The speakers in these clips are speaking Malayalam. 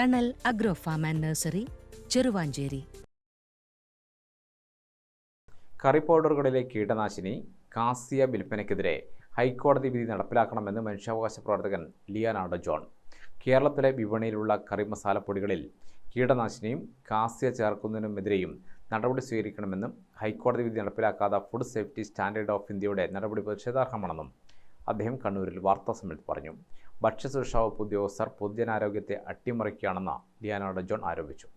Thanal agro farm and nursery Cheruvancheri. കറി പൗഡറുകളിലെ കീടനാശിനി കാസിയ വിൽപ്പനയ്ക്കെതിരെ ഹൈക്കോടതി വിധി നടപ്പിലാക്കണമെന്ന് മനുഷ്യാവകാശ പ്രവർത്തകൻ ലിയാനാർഡോ ജോൺ. കേരളത്തിലെ വിപണിയിലുള്ള കറി മസാലപ്പൊടികളിൽ കീടനാശിനിയും കാസിയ ചേർക്കുന്നതിനുമെതിരെയും നടപടി സ്വീകരിക്കണമെന്നും ഹൈക്കോടതി വിധി നടപ്പിലാക്കാത്ത ഫുഡ് സേഫ്റ്റി സ്റ്റാൻഡേർഡ് ഓഫ് ഇന്ത്യയുടെ നടപടി പ്രതിഷേധാർഹമാണെന്നും അദ്ദേഹം കണ്ണൂരിൽ വാർത്താ സമ്മേളനത്തിൽ പറഞ്ഞു. ഭക്ഷ്യസുരക്ഷാ വകുപ്പ് ഉദ്യോഗസ്ഥർ പൊതുജനാരോഗ്യത്തെ അട്ടിമറിക്കുകയാണെന്ന് ലിയാനാർഡോ ജോൺ ആരോപിച്ചു.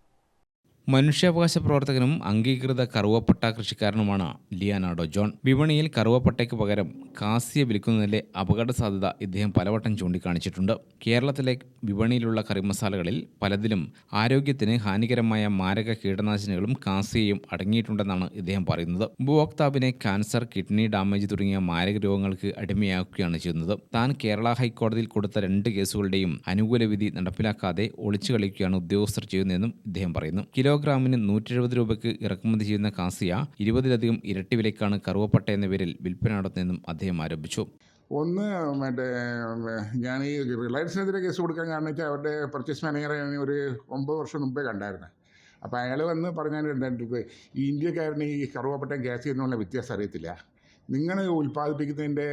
മനുഷ്യാവകാശ പ്രവർത്തകനും അംഗീകൃത കറുവപ്പട്ട കൃഷിക്കാരനുമാണ് ലിയാനാർഡോ ജോൺ. വിപണിയിൽ കറുവപ്പട്ടയ്ക്ക് പകരം കാസിയ വിൽക്കുന്നതിലെ അപകട സാധ്യത ഇദ്ദേഹം പലവട്ടം ചൂണ്ടിക്കാണിച്ചിട്ടുണ്ട്. കേരളത്തിലെ വിപണിയിലുള്ള കറിമസാലകളിൽ പലതിലും ആരോഗ്യത്തിന് ഹാനികരമായ മാരക കീടനാശിനികളും കാസിയയും അടങ്ങിയിട്ടുണ്ടെന്നാണ് ഇദ്ദേഹം പറയുന്നത്. ഉപഭോക്താവിനെ കാൻസർ കിഡ്നി ഡാമേജ് തുടങ്ങിയ മാരക രോഗങ്ങൾക്ക് അടിമയാക്കുകയാണ് ചെയ്യുന്നത്. താൻ കേരള ഹൈക്കോടതിയിൽ കൊടുത്ത രണ്ട് കേസുകളുടെയും അനുകൂല വിധി നടപ്പിലാക്കാതെ ഒളിച്ചു കളിക്കുകയാണ് ഉദ്യോഗസ്ഥർ ചെയ്യുന്നതെന്നും ഇദ്ദേഹം പറയുന്നു. കിലോഗ്രാമിന് നൂറ്റി എഴുപത് രൂപയ്ക്ക് ഇറക്കുമതി ചെയ്യുന്ന കാസിയ ഇരുപതിലധികം ഇരട്ടി വിലയ്ക്കാണ് കറുവപ്പട്ട എന്ന പേരിൽ വിൽപ്പന നടത്തുന്നതെന്നും അദ്ദേഹം ആരോപിച്ചു. ഒന്ന് മറ്റേ ഞാൻ ഈ റിലയൻസിനെതിരെ കേസ് കൊടുക്കാൻ കാരണം അവരുടെ പർച്ചേസ് മാനേജറെ ഞാൻ ഒരു ഒമ്പത് വർഷം മുമ്പേ കണ്ടായിരുന്നു. അപ്പോൾ അയാൾ വന്ന് പറഞ്ഞാൽ എന്തായിട്ട് ഈ ഇന്ത്യക്കാരന് ഈ കറുവപ്പട്ട ഗ്യാസ് എന്നുള്ള വ്യത്യാസം അറിയത്തില്ല. നിങ്ങൾ ഉൽപ്പാദിപ്പിക്കുന്നതിന്റെ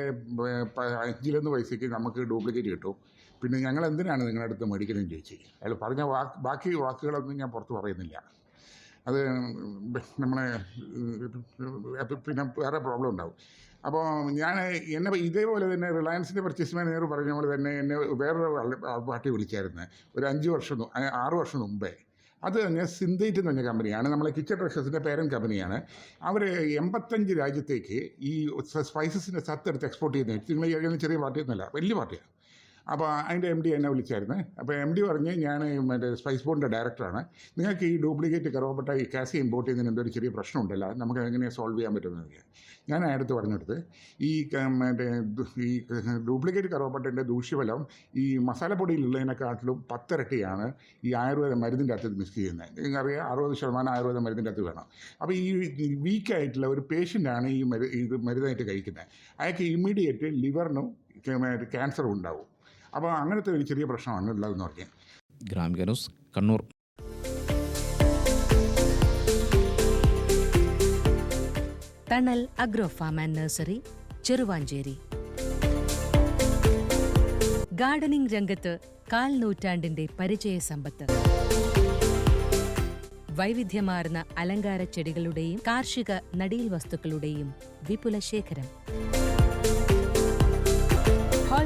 അഞ്ചിലൊന്ന് പൈസയ്ക്ക് നമുക്ക് ഡ്യൂപ്ലിക്കേറ്റ് കിട്ടും. പിന്നെ ഞങ്ങൾ എന്തിനാണ് നിങ്ങളുടെ അടുത്ത് മേടിക്കുന്നത് ചോദിച്ചു അയാൾ പറഞ്ഞ വാക്ക് ബാക്കി വാക്കുകളൊന്നും ഞാൻ പുറത്ത് പറയുന്നില്ല. അത് നമ്മളെ പിന്നെ വേറെ പ്രോബ്ലം ഉണ്ടാവും. അപ്പോൾ ഞാൻ എന്നെ ഇതേപോലെ തന്നെ റിലയൻസിന്റെ പർച്ചേസ് മാനേജർ പറഞ്ഞ പോലെ തന്നെ എന്നെ വേറൊരു പാർട്ടി വിളിച്ചായിരുന്നു. ഒരു അഞ്ച് വർഷം ആറ് വർഷം മുമ്പേ. അത് തന്നെ സിന്തേറ്റ് എന്ന് പറഞ്ഞ കമ്പനിയാണ്. നമ്മളെ കിച്ചൺ ട്രഷേഴ്സിന്റെ പേരന്റ് കമ്പനിയാണ്. അവർ എൺപത്തഞ്ച് രാജ്യത്തേക്ക് ഈ സ്പൈസസിന്റെ സത്തെടുത്ത് എക്സ്പോർട്ട് ചെയ്യുന്നത് നിങ്ങൾ ചെറിയ പാർട്ടിയൊന്നുമല്ല വലിയ പാർട്ടിയാണ്. അപ്പോൾ അതിന്റെ എം ഡി എന്നെ വിളിച്ചായിരുന്നു. അപ്പോൾ എം ഡി പറഞ്ഞ് ഞാൻ മറ്റേ സ്പൈസ് ബോർഡിന്റെ ഡയറക്ടറാണ് നിങ്ങൾക്ക് ഈ ഡ്യൂപ്ലിക്കേറ്റ് കറുവപ്പെട്ട ഈ കാസി ഇമ്പോർട്ട് ചെയ്യുന്നതിന് എന്തൊരു ചെറിയ പ്രശ്നമുണ്ടല്ല. നമുക്ക് എങ്ങനെ സോൾവ് ചെയ്യാൻ പറ്റുമെന്ന് ഞാൻ അടുത്ത് പറഞ്ഞെടുത്ത് ഈ മറ്റേ ഈ ഡ്യൂപ്ലിക്കേറ്റ് കറുവപ്പട്ടന്റെ ദൂഷ്യഫലം ഈ മസാലപ്പൊടിയിലുള്ളതിനെക്കാട്ടിലും പത്തിരട്ടിയാണ് ഈ ആയുർവേദ മരുന്നിന്റെ അകത്ത് മിക്സ് ചെയ്യുന്നത്. നിങ്ങൾക്കറിയാം അറുപത് ശതമാനം ആയുർവേദ മരുന്നിന്റെ അകത്ത് വേണം. അപ്പോൾ ഈ വീക്കായിട്ടുള്ള ഒരു പേഷ്യന്റാണ് ഈ മരു ഇത് മരുന്നായിട്ട് കഴിക്കുന്നത്. അയാൾക്ക് ഇമ്മീഡിയറ്റ് ലിവറിനും ക്യാൻസറും ഉണ്ടാവും. അപ്പോൾ അങ്ങനത്തെ ഒരു ചെറിയ പ്രശ്നമാണ് ഉള്ളതെന്ന് പറഞ്ഞാൽ Gramika news Kannur. Thanal agro farm and nursery Cheruvancheri. Gardening രംഗത്ത് കാൽ നൂറ്റാണ്ടിന്റെ പരിചയ സമ്പത്ത്. വൈവിധ്യമാർന്ന അലങ്കാര ചെടികളുടെയും കാർഷിക നടീൽ വസ്തുക്കളുടെയും വിപുല ശേഖരം